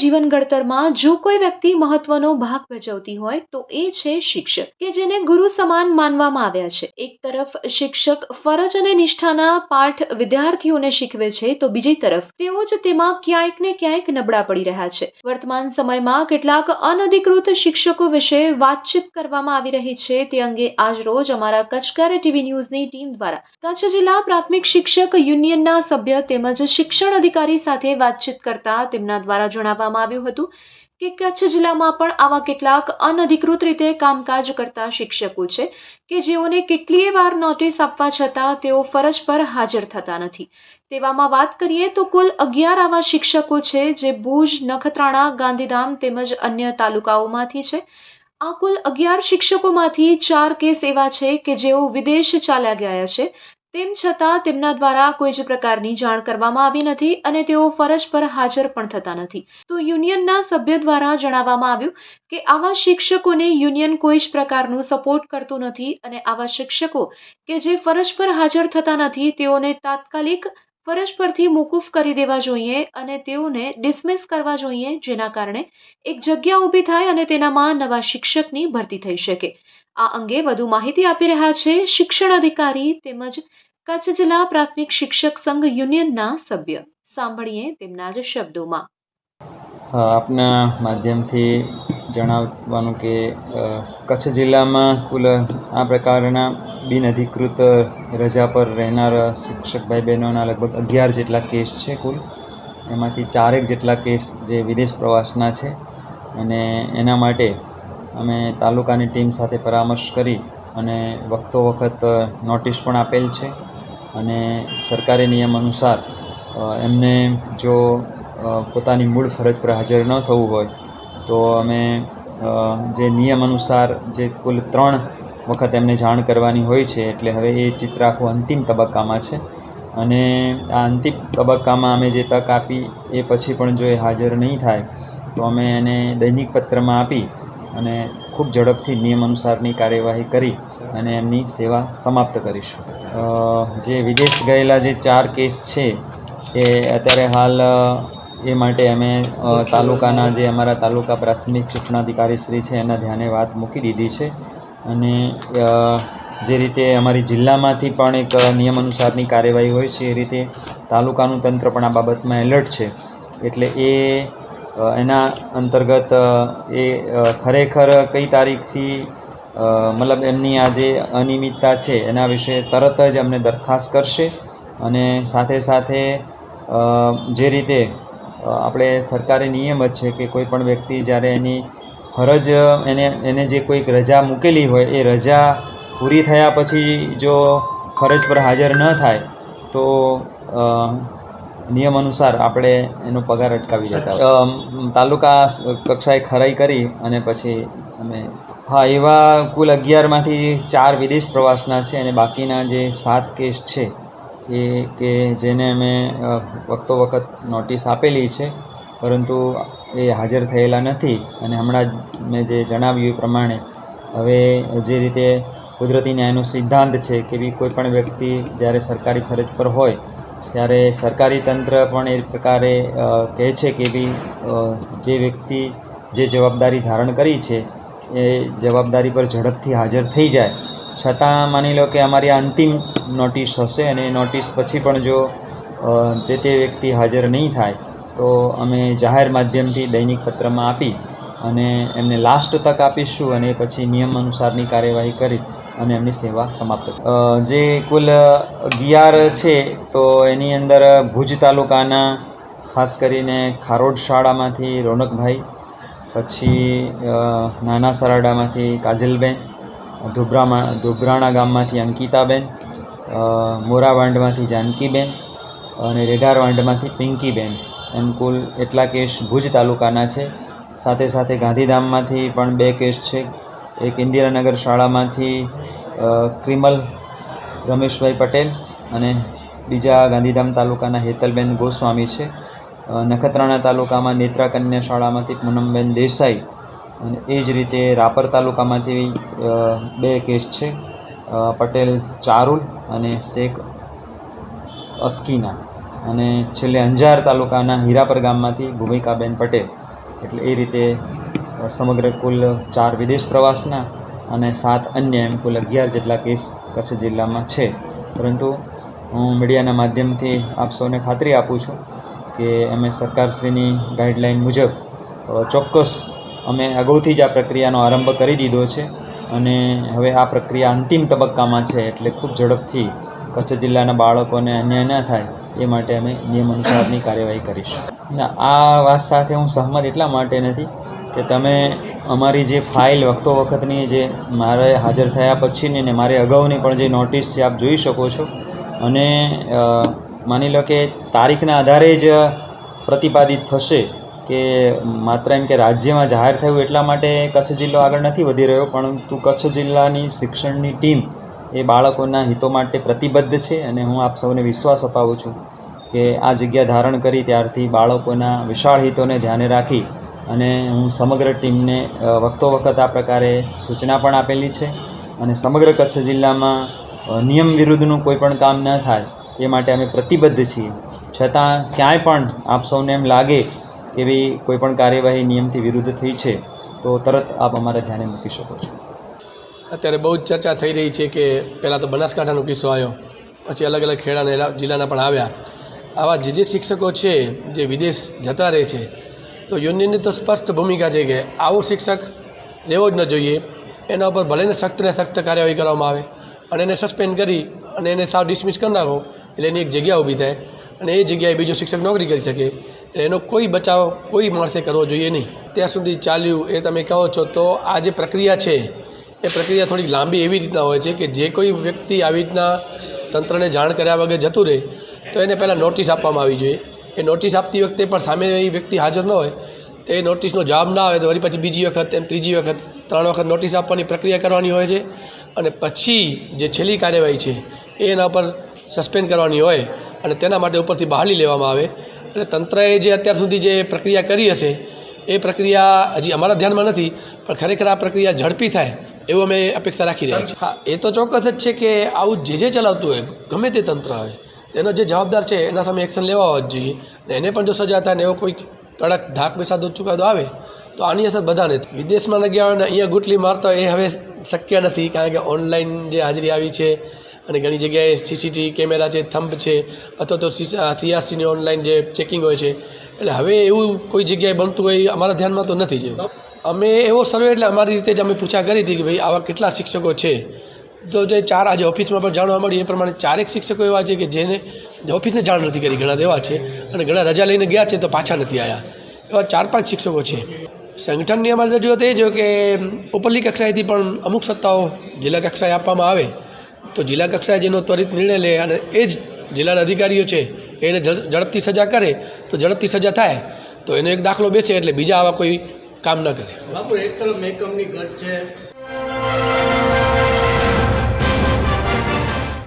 જીવન ઘડતરમાં જો કોઈ વ્યક્તિ મહત્વનો ભાગ ભજવતી હોય, તો એ છે શિક્ષક, કે જેને ગુરુ સમાન માનવામાં આવ્યા છે. એક તરફ શિક્ષક ફરજ અને નિષ્ઠાના પાઠ વિદ્યાર્થીઓને શીખવે છે, તો બીજી તરફ તેઓ જ તેમાં ક્યાંક ને ક્યાંક નબળા પડી રહ્યા છે. વર્તમાન સમયમાં કેટલાક અનધિકૃત શિક્ષકો વિશે વાતચીત કરવામાં આવી રહી છે. તે અંગે આજ રોજ અમારા કચકર ટીવી ન્યૂઝની ટીમ દ્વારા કચ્છ જિલ્લા પ્રાથમિક શિક્ષક યુનિયનના સભ્ય તેમજ શિક્ષણ અધિકારી સાથે વાતચીત કરતા તેમના દ્વારા જણાવવામાં આવ્યું હતું કે કચ્છ જિલ્લામાં પણ આવા કેટલાક અનધિકૃત રીતે કામકાજ કરતા શિક્ષકો છે કે જેઓને કેટલીય વાર નોટિસ આપવા છતાં તેઓ ફરજ પર હાજર થતા નથી. તેવામાં વાત કરીએ તો કુલ અગિયાર આવા શિક્ષકો છે જે ભુજ, નખત્રાણા, ગાંધીધામ તેમજ અન્ય તાલુકાઓમાંથી છે. આ કુલ અગિયાર શિક્ષકોમાંથી ચાર કેસ એવા છે કે જેઓ વિદેશ ચાલ્યા ગયા છે. તેમ છતાં તેમના દ્વારા કોઈ જ પ્રકારની જાણ કરવામાં આવી નથી અને તેઓ ફરજ પર હાજર પણ થતા નથી. તો યુનિયનના સભ્ય દ્વારા જણાવવામાં આવ્યું કે આવા શિક્ષકોને યુનિયન કોઈ જ પ્રકારનું સપોર્ટ કરતું નથી અને આવા શિક્ષકો કે જે ફરજ પર હાજર થતા નથી તેઓને તાત્કાલિક ફરજ પરથી મોકૂફ કરી દેવા જોઈએ અને તેઓને ડિસમિસ કરવા જોઈએ, જેના કારણે એક જગ્યા ઊભી થાય અને તેનામાં નવા શિક્ષકની ભરતી થઈ શકે. આ અંગે વધુ માહિતી આપી રહ્યા છે શિક્ષણ અધિકારી તેમજ કચ્છ જિલ્લા પ્રાથમિક શિક્ષક સંઘ યુનિયનના સભ્ય. સાંભળીએ તેમના જ શબ્દોમાં. આપના માધ્યમથી જણાવવાનું કે કચ્છ જિલ્લામાં કુલ આ પ્રકારના બિનઅધિકૃત રજા પર રહેનાર શિક્ષક ભાઈ બહેનોના લગભગ અગિયાર જેટલા કેસ છે કુલ. એમાંથી ચારેક જેટલા કેસ જે વિદેશ પ્રવાસના છે. અને એના માટે અમે તાલુકાની ટીમ સાથે પરામર્શ કરી અને વખતો વખત નોટિસ પણ આપેલ છે અને સરકારી નિયમ અનુસાર એમને જો પોતાની મૂળ ફરજ પર હાજર ન થવું હોય, તો અમે જે નિયમ અનુસાર જે કુલ ત્રણ વખત એમને જાણ કરવાની હોય છે, એટલે હવે એ ચિત્ર આખું અંતિમ તબક્કામાં છે. અને આ અંતિમ તબક્કામાં અમે જે તક આપી, એ પછી પણ જો એ હાજર નહીં થાય, તો અમે એને દૈનિક પત્રમાં આપી અને ખૂબ ઝડપથી નિયમ અનુસારની કાર્યવાહી કરી અને એમની સેવા સમાપ્ત કરીશું. જે વિદેશ ગયેલા જે ચાર કેસ છે, એ અત્યારે હાલ એ માટે અમે તાલુકાના જે અમારા તાલુકા પ્રાથમિક શિક્ષણાધિકારી શ્રી છે, એના ધ્યાને વાત મૂકી દીધી છે. અને જે રીતે અમારી જિલ્લામાંથી પણ એક નિયમ અનુસારની કાર્યવાહી હોય છે, એ રીતે તાલુકાનું તંત્ર પણ આ બાબતમાં એલર્ટ છે. એટલે એ એના અંતર્ગત એ ખરેખર કઈ તારીખથી મતલબ એમની આ જે અનિયમિતતા છે, એના વિશે તરત જ અમને દરખાસ્ત કરશે અને સાથે સાથે જે રીતે આપણે સરકારી નિયમ જ છે કે કોઈ પણ વ્યક્તિ જ્યારે એની ફરજ, એને એને જે કોઈક રજા મૂકેલી હોય, એ રજા પૂરી થયા પછી જો ફરજ પર હાજર ન થાય, તો નિયમ અનુસાર આપણે એનો પગાર અટકાવી દેતા. તાલુકા કક્ષાએ ખરાઈ કરી અને પછી અમે, હા, એવા કુલ અગિયારમાંથી ચાર વિદેશ પ્રવાસના છે અને બાકીના જે સાત કેસ છે, એ કે જેને અમે વખતો વખત નોટિસ આપેલી છે, પરંતુ એ હાજર થયેલા નથી અને હમણાં જ મેં જે જણાવ્યું એ પ્રમાણે, હવે જે રીતે કુદરતી ન્યાયનો સિદ્ધાંત છે કે બી કોઈ પણ વ્યક્તિ જ્યારે સરકારી ફરજ પર હોય ત્યારે સરકારી તંત્ર પણ એ પ્રકારે કહે છે કે બી જે વ્યક્તિ જે જવાબદારી ધારણ કરી છે, એ જવાબદારી પર ઝડપથી હાજર થઈ જાય. છતાં માની લો કે અમારી અંતિમ નોટિસ હશે અને નોટિસ પછી પણ જો જે તે વ્યક્તિ હાજર નહીં થાય, તો અમે જાહેર માધ્યમથી દૈનિક પત્રમાં આપી અને એમને લાસ્ટ તક આપીશું અને પછી નિયમ અનુસારની કાર્યવાહી કરી. અને એમની સેવા સમાપ્ત જે કુલ અગિયાર છે, તો એની અંદર ભુજ તાલુકાના, ખાસ કરીને ખારોડ શાળામાંથી રોનકભાઈ, પછી નાના સરાડામાંથી કાજલબેન, ધુબ્રામાં, ધુબ્રાણા ગામમાંથી અંકિતાબેન મોરાવાંડમાંથી જાનકીબેન અને રેઢાર વાંડમાંથી પિંકીબેન. એમ કુલ એટલા કેસ ભુજ તાલુકાના છે. સાથે સાથે ગાંધીધામમાંથી પણ બે કેસ છે. એક ઇન્દિરાનગર શાળામાંથી ક્રિમલ રમેશભાઈ પટેલ અને બીજા ગાંધીધામ તાલુકાના હેતલબેન ગોસ્વામી છે. નખત્રાણા તાલુકામાં નેત્રા કન્યા શાળામાંથી પૂનમબેન દેસાઈ અને એ જ રીતે રાપર તાલુકામાંથી બે કેસ છે. પટેલ ચારુલ અને શેખ અસ્કીના અને છેલ્લે અંજાર તાલુકાના હીરાપર ગામમાંથી ભૂમિકાબેન પટેલ. એટલે એ રીતે સમગ્ર કુલ ચાર વિદેશ પ્રવાસના અને સાત અન્ય એમ કુલ અગિયાર જેટલા કેસ કચ્છ જિલ્લામાં છે. પરંતુ હું મીડિયાના માધ્યમથી આપ સૌને ખાતરી આપું છું કે અમે સરકારશ્રીની ગાઈડલાઈન મુજબ ચોક્કસ અમે અગાઉથી જ આ પ્રક્રિયાનો આરંભ કરી દીધો છે અને હવે આ પ્રક્રિયા અંતિમ તબક્કામાં છે એટલે ખૂબ ઝડપથી કચ્છ જિલ્લાના બાળકોને અન્યાય ન થાય એ માટે અમે નિયમ અનુસારની કાર્યવાહી કરીશું. આ વાત સાથે હું સહમત એટલા માટે નથી કે તમે અમારી જે ફાઇલ વખતો વખતની જે મારે હાજર થયા પછીની ને મારે અગાઉની પણ જે નોટિસ છે, આપ જોઈ શકો છો. અને માની લો કે તારીખના આધારે જ પ્રતિપાદિત થશે કે માત્ર એમ કે રાજ્યમાં જાહેર થયું એટલા માટે કચ્છ જિલ્લો આગળ નથી વધી રહ્યો, પરંતુ કચ્છ જિલ્લાની શિક્ષણની ટીમ એ બાળકોના હિતો માટે પ્રતિબદ્ધ છે અને હું આપ સૌને વિશ્વાસ અપાવું છું કે આ જગ્યા ધારણ કરી ત્યારથી બાળકોના વિશાળ હિતોને ધ્યાને રાખી અને હું સમગ્ર ટીમને વખતો વખત આ પ્રકારે સૂચના પણ આપેલી છે અને સમગ્ર કચ્છ જિલ્લામાં નિયમ વિરુદ્ધનું કોઈ પણ કામ ન થાય એ માટે અમે પ્રતિબદ્ધ છીએ. છતાં ક્યાંય પણ આપ સૌને એમ લાગે કે ભાઈ કોઈ પણ કાર્યવાહી નિયમથી વિરુદ્ધ થઈ છે, તો તરત આપ અમારા ધ્યાને મૂકી શકો છો. અત્યારે બહુ જ ચર્ચા થઈ રહી છે કે પહેલાં તો બનાસકાંઠાનો કિસ્સો આવ્યો, પછી અલગ અલગ ખેડાના જિલ્લાના પણ આવ્યા. આવા જે જે શિક્ષકો છે, જે વિદેશ જતા રહે છે તો યુનિયનની તો સ્પષ્ટ ભૂમિકા છે કે આવો શિક્ષક રહેવો જ ન જોઈએ. એના ઉપર ભલેને સખ્તને સખ્ત કાર્યવાહી કરવામાં આવે અને એને સસ્પેન્ડ કરી અને એને સાવ ડિસમિસ કરી નાખો, એટલે એની એક જગ્યા ઊભી થાય અને એ જગ્યાએ બીજો શિક્ષક નોકરી કરી શકે. એટલે એનો કોઈ બચાવ કોઈ માણસે કરવો જોઈએ નહીં. ત્યાં સુધી ચાલ્યું એ તમે કહો છો તો આ જે પ્રક્રિયા છે, એ પ્રક્રિયા થોડીક લાંબી એવી રીતના હોય છે કે જે કોઈ વ્યક્તિ આવી રીતના તંત્રને જાણ કર્યા વગર જતું રહે, તો એને પહેલાં નોટિસ આપવામાં આવી જોઈએ. એ નોટિસ આપતી વખતે પણ સામે એ વ્યક્તિ હાજર ન હોય, તો એ નોટિસનો જવાબ ના આવે તો વળી પછી બીજી વખત એમ ત્રીજી વખત ત્રણ વખત નોટિસ આપવાની પ્રક્રિયા કરવાની હોય છે અને પછી જે છેલ્લી કાર્યવાહી છે એ એના પર સસ્પેન્ડ કરવાની હોય અને તેના માટે ઉપરથી બહાલી લેવામાં આવે. એટલે તંત્રએ જે અત્યાર સુધી જે પ્રક્રિયા કરી હશે, એ પ્રક્રિયા હજી અમારા ધ્યાનમાં નથી, પણ ખરેખર આ પ્રક્રિયા ઝડપી થાય એવું અમે અપેક્ષા રાખી રહ્યા છીએ. હા, એ તો ચોક્કસ જ છે કે આવું જે જે ચલાવતું હોય, ગમે તે તંત્ર હોય તેનો જે જવાબદાર છે, એના સામે એક્શન લેવા જ જોઈએ. એને પણ જો સજા થાય ને એવો કોઈ કડક ધાક બેસાદો ચુકાદો આવે, તો આની અસર બધાને. વિદેશમાં ન ગયા હોય ને અહીંયા ગુટલી મારતા એ હવે શક્ય નથી, કારણ કે ઓનલાઈન જે હાજરી આવી છે અને ઘણી જગ્યાએ સીસીટીવી કેમેરા છે થંભ છે, અથવા તો સીઆરસીની ઓનલાઈન જે ચેકિંગ હોય છે. એટલે હવે એવું કોઈ જગ્યાએ બનતું હોય અમારા ધ્યાનમાં તો નથી જ અમે એવો સર્વે એટલે અમારી રીતે જ અમે પૂછા કરી હતી કે ભાઈ આવા કેટલા શિક્ષકો છે? તો જે ચાર આજે ઓફિસમાં પણ જાણવા મળ્યું, એ પ્રમાણે ચારેક શિક્ષકો એવા છે કે જેને ઓફિસને જાણ નથી કરી, ઘણા એવા છે અને ઘણા રજા લઈને ગયા છે તો પાછા નથી આવ્યા એવા ચાર પાંચ શિક્ષકો છે. સંગઠનની અમારી રજૂઆત એ છે કે ઉપરલી કક્ષાએથી પણ અમુક સત્તાઓ જિલ્લા કક્ષાએ આપવામાં આવે. તો જિલ્લા કક્ષાએ જેનો ત્વરિત નિર્ણય લે અને એ જ જિલ્લાના અધિકારીઓ છે, એને ઝડપથી સજા કરે, તો ઝડપથી સજા થાય. તો એનો એક દાખલો બેસે એટલે બીજા આવા કોઈ કામ ન કરે. બાપુ, એક તરફ મેકઅપની ઘટ છે.